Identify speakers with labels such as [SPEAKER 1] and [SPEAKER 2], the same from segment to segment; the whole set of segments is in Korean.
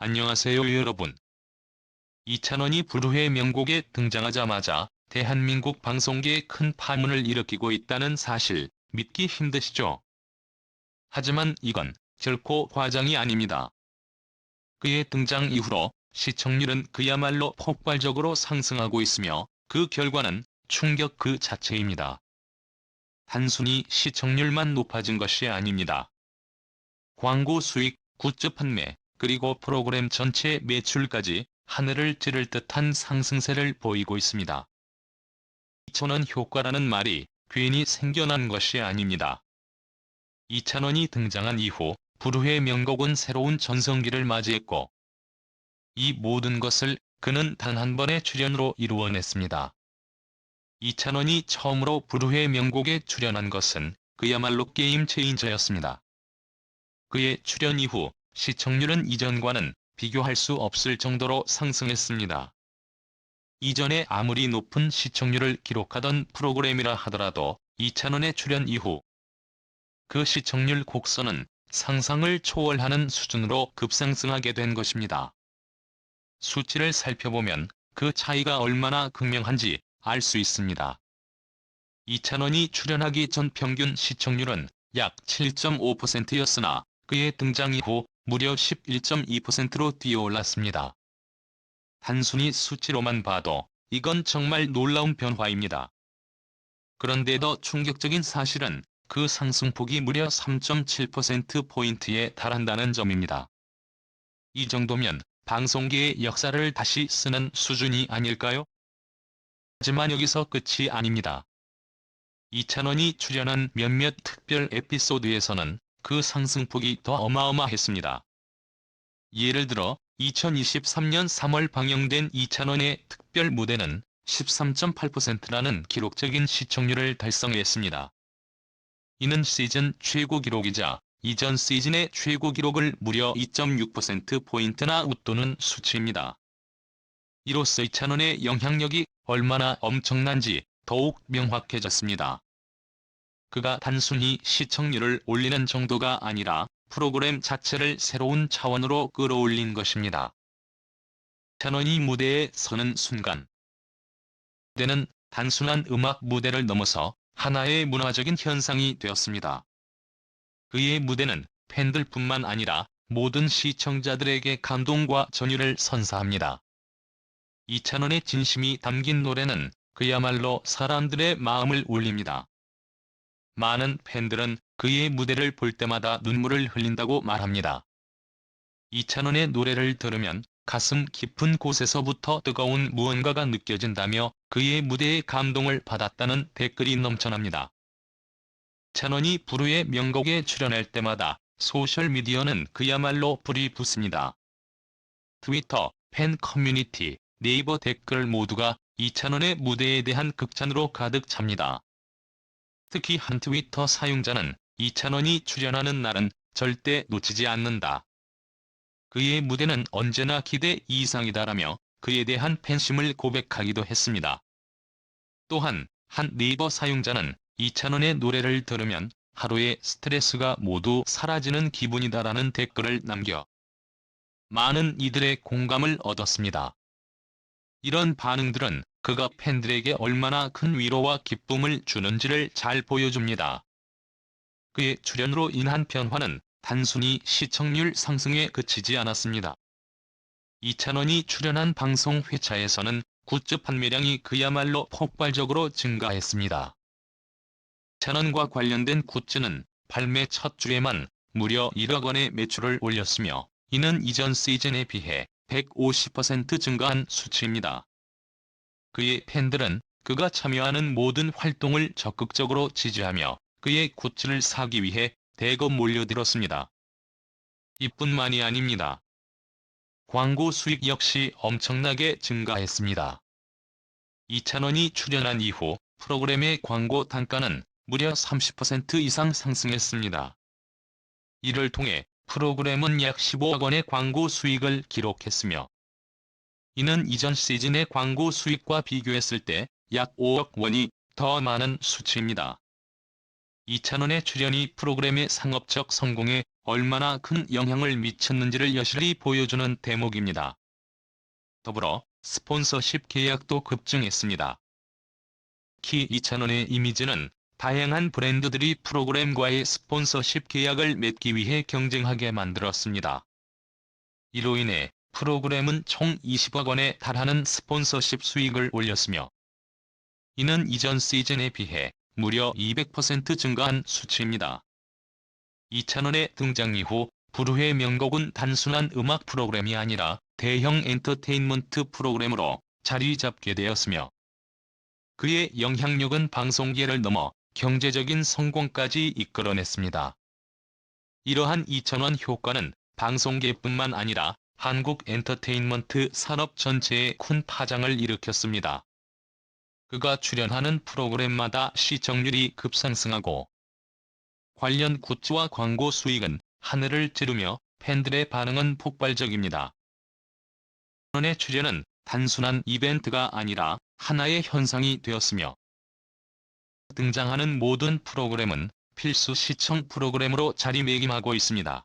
[SPEAKER 1] 안녕하세요 여러분. 이찬원이 불후의 명곡에 등장하자마자 대한민국 방송계에 큰 파문을 일으키고 있다는 사실 믿기 힘드시죠? 하지만 이건 결코 과장이 아닙니다. 그의 등장 이후로 시청률은 그야말로 폭발적으로 상승하고 있으며 그 결과는 충격 그 자체입니다. 단순히 시청률만 높아진 것이 아닙니다. 광고 수익, 굿즈 판매, 그리고 프로그램 전체 매출까지 하늘을 찌를 듯한 상승세를 보이고 있습니다. 2천원 효과라는 말이 괜히 생겨난 것이 아닙니다. 2찬원이 등장한 이후 불후의 명곡은 새로운 전성기를 맞이했고 이 모든 것을 그는 단 한 번의 출연으로 이루어냈습니다. 이찬원이 처음으로 불후의 명곡에 출연한 것은 그야말로 게임 체인저였습니다. 그의 출연 이후 시청률은 이전과는 비교할 수 없을 정도로 상승했습니다. 이전에 아무리 높은 시청률을 기록하던 프로그램이라 하더라도 이찬원의 출연 이후 그 시청률 곡선은 상상을 초월하는 수준으로 급상승하게 된 것입니다. 수치를 살펴보면 그 차이가 얼마나 극명한지 알 수 있습니다. 이찬원이 출연하기 전 평균 시청률은 약 7.5%였으나 그의 등장 이후 무려 11.2%로 뛰어올랐습니다. 단순히 수치로만 봐도 이건 정말 놀라운 변화입니다. 그런데 더 충격적인 사실은 그 상승폭이 무려 3.7%포인트에 달한다는 점입니다. 이 정도면 방송계의 역사를 다시 쓰는 수준이 아닐까요? 하지만 여기서 끝이 아닙니다. 이찬원이 출연한 몇몇 특별 에피소드에서는 그 상승폭이 더 어마어마했습니다. 예를 들어 2023년 3월 방영된 이찬원의 특별 무대는 13.8%라는 기록적인 시청률을 달성했습니다. 이는 시즌 최고 기록이자 이전 시즌의 최고 기록을 무려 2.6%포인트나 웃도는 수치입니다. 이로써 이찬원의 영향력이 얼마나 엄청난지 더욱 명확해졌습니다. 그가 단순히 시청률을 올리는 정도가 아니라 프로그램 자체를 새로운 차원으로 끌어올린 것입니다. 찬원이 무대에 서는 순간 무대는 단순한 음악 무대를 넘어서 하나의 문화적인 현상이 되었습니다. 그의 무대는 팬들뿐만 아니라 모든 시청자들에게 감동과 전율을 선사합니다. 이찬원의 진심이 담긴 노래는 그야말로 사람들의 마음을 울립니다. 많은 팬들은 그의 무대를 볼 때마다 눈물을 흘린다고 말합니다. 이찬원의 노래를 들으면 가슴 깊은 곳에서부터 뜨거운 무언가가 느껴진다며 그의 무대에 감동을 받았다는 댓글이 넘쳐납니다. 찬원이 부르의 명곡에 출연할 때마다 소셜미디어는 그야말로 불이 붙습니다. 트위터, 팬 커뮤니티, 네이버 댓글 모두가 이찬원의 무대에 대한 극찬으로 가득 찹니다. 특히 한 트위터 사용자는 이찬원이 출연하는 날은 절대 놓치지 않는다. 그의 무대는 언제나 기대 이상이다라며 그에 대한 팬심을 고백하기도 했습니다. 또한 한 네이버 사용자는 이찬원의 노래를 들으면 하루의 스트레스가 모두 사라지는 기분이다라는 댓글을 남겨 많은 이들의 공감을 얻었습니다. 이런 반응들은 그가 팬들에게 얼마나 큰 위로와 기쁨을 주는지를 잘 보여줍니다. 그의 출연으로 인한 변화는 단순히 시청률 상승에 그치지 않았습니다. 이찬원이 출연한 방송 회차에서는 굿즈 판매량이 그야말로 폭발적으로 증가했습니다. 찬원과 관련된 굿즈는 발매 첫 주에만 무려 1억 원의 매출을 올렸으며 이는 이전 시즌에 비해 150% 증가한 수치입니다. 그의 팬들은 그가 참여하는 모든 활동을 적극적으로 지지하며 그의 굿즈를 사기 위해 대거 몰려들었습니다. 이뿐만이 아닙니다. 광고 수익 역시 엄청나게 증가했습니다. 이찬원이 출연한 이후 프로그램의 광고 단가는 무려 30% 이상 상승했습니다. 이를 통해 프로그램은 약 15억 원의 광고 수익을 기록했으며 이는 이전 시즌의 광고 수익과 비교했을 때 약 5억 원이 더 많은 수치입니다. 이찬원의 출연이 프로그램의 상업적 성공에 얼마나 큰 영향을 미쳤는지를 여실히 보여주는 대목입니다. 더불어 스폰서십 계약도 급증했습니다. 키 이찬원의 이미지는 다양한 브랜드들이 프로그램과의 스폰서십 계약을 맺기 위해 경쟁하게 만들었습니다. 이로 인해 프로그램은 총 20억 원에 달하는 스폰서십 수익을 올렸으며 이는 이전 시즌에 비해 무려 200% 증가한 수치입니다. 이찬원의 등장 이후 부르의 명곡은 단순한 음악 프로그램이 아니라 대형 엔터테인먼트 프로그램으로 자리 잡게 되었으며 그의 영향력은 방송계를 넘어 경제적인 성공까지 이끌어냈습니다. 이러한 이찬원 효과는 방송계뿐만 아니라 한국 엔터테인먼트 산업 전체에 큰 파장을 일으켰습니다. 그가 출연하는 프로그램마다 시청률이 급상승하고 관련 굿즈와 광고 수익은 하늘을 찌르며 팬들의 반응은 폭발적입니다. 의 출연은 단순한 이벤트가 아니라 하나의 현상이 되었으며 등장하는 모든 프로그램은 필수 시청 프로그램으로 자리매김하고 있습니다.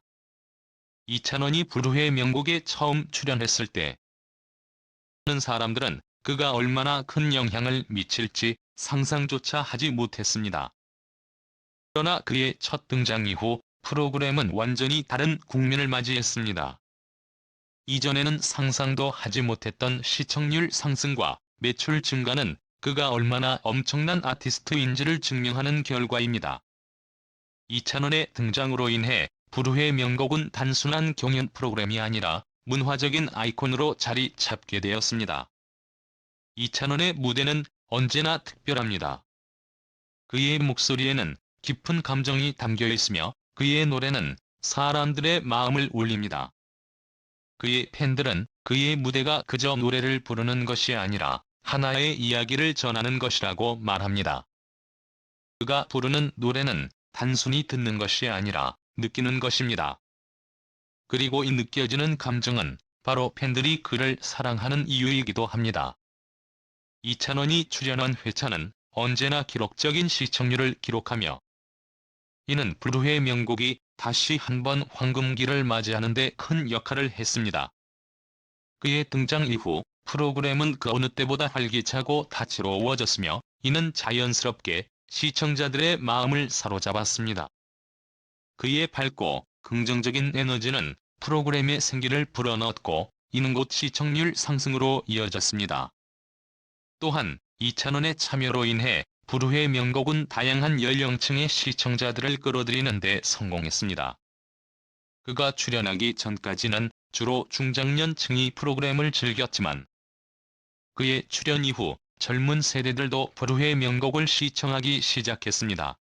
[SPEAKER 1] 이찬원이 부르의 명곡에 처음 출연했을 때는 사람들은 그가 얼마나 큰 영향을 미칠지 상상조차 하지 못했습니다. 그러나 그의 첫 등장 이후 프로그램은 완전히 다른 국면을 맞이했습니다. 이전에는 상상도 하지 못했던 시청률 상승과 매출 증가는 그가 얼마나 엄청난 아티스트인지를 증명하는 결과입니다. 이찬원의 등장으로 인해 부르의 명곡은 단순한 경연 프로그램이 아니라 문화적인 아이콘으로 자리 잡게 되었습니다. 이찬원의 무대는 언제나 특별합니다. 그의 목소리에는 깊은 감정이 담겨 있으며 그의 노래는 사람들의 마음을 울립니다. 그의 팬들은 그의 무대가 그저 노래를 부르는 것이 아니라 하나의 이야기를 전하는 것이라고 말합니다. 그가 부르는 노래는 단순히 듣는 것이 아니라 느끼는 것입니다. 그리고 이 느껴지는 감정은 바로 팬들이 그를 사랑하는 이유이기도 합니다. 이찬원이 출연한 회차는 언제나 기록적인 시청률을 기록하며 이는 부르의 명곡이 다시 한번 황금기를 맞이하는 데 큰 역할을 했습니다. 그의 등장 이후 프로그램은 그 어느 때보다 활기차고 다채로워졌으며 이는 자연스럽게 시청자들의 마음을 사로잡았습니다. 그의 밝고 긍정적인 에너지는 프로그램의 생기를 불어넣었고 이는 곧 시청률 상승으로 이어졌습니다. 또한 이찬원의 참여로 인해 부르의 명곡은 다양한 연령층의 시청자들을 끌어들이는 데 성공했습니다. 그가 출연하기 전까지는 주로 중장년층이 프로그램을 즐겼지만 그의 출연 이후 젊은 세대들도 부르의 명곡을 시청하기 시작했습니다.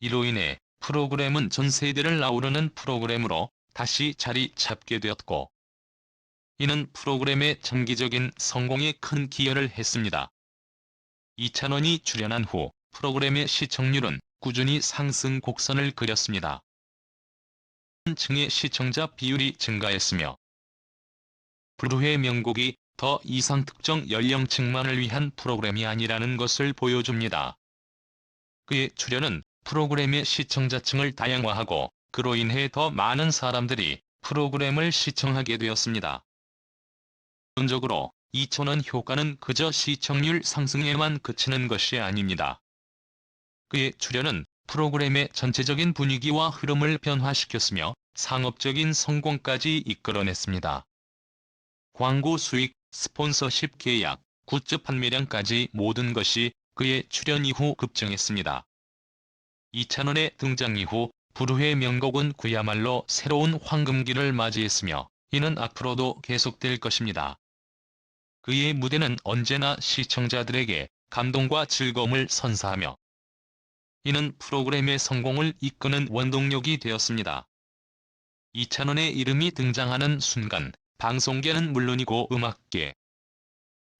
[SPEAKER 1] 이로 인해 프로그램은 전 세대를 아우르는 프로그램으로 다시 자리 잡게 되었고 이는 프로그램의 장기적인 성공에 큰 기여를 했습니다. 이찬원이 출연한 후 프로그램의 시청률은 꾸준히 상승 곡선을 그렸습니다. 층의 시청자 비율이 증가했으며 불후의 명곡이 더 이상 특정 연령층만을 위한 프로그램이 아니라는 것을 보여줍니다. 그의 출연은 프로그램의 시청자층을 다양화하고 그로 인해 더 많은 사람들이 프로그램을 시청하게 되었습니다. 전적으로 이천원 효과는 그저 시청률 상승에만 그치는 것이 아닙니다. 그의 출연은 프로그램의 전체적인 분위기와 흐름을 변화시켰으며 상업적인 성공까지 이끌어냈습니다. 광고 수익, 스폰서십 계약, 굿즈 판매량까지 모든 것이 그의 출연 이후 급증했습니다. 이찬원의 등장 이후 부르의 명곡은 그야말로 새로운 황금기를 맞이했으며 이는 앞으로도 계속될 것입니다. 그의 무대는 언제나 시청자들에게 감동과 즐거움을 선사하며 이는 프로그램의 성공을 이끄는 원동력이 되었습니다. 이찬원의 이름이 등장하는 순간 방송계는 물론이고 음악계,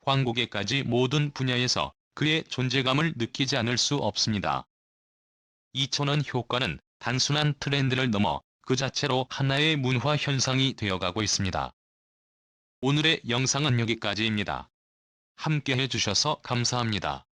[SPEAKER 1] 광고계까지 모든 분야에서 그의 존재감을 느끼지 않을 수 없습니다. 이천원 효과는 단순한 트렌드를 넘어 그 자체로 하나의 문화 현상이 되어가고 있습니다. 오늘의 영상은 여기까지입니다. 함께 해주셔서 감사합니다.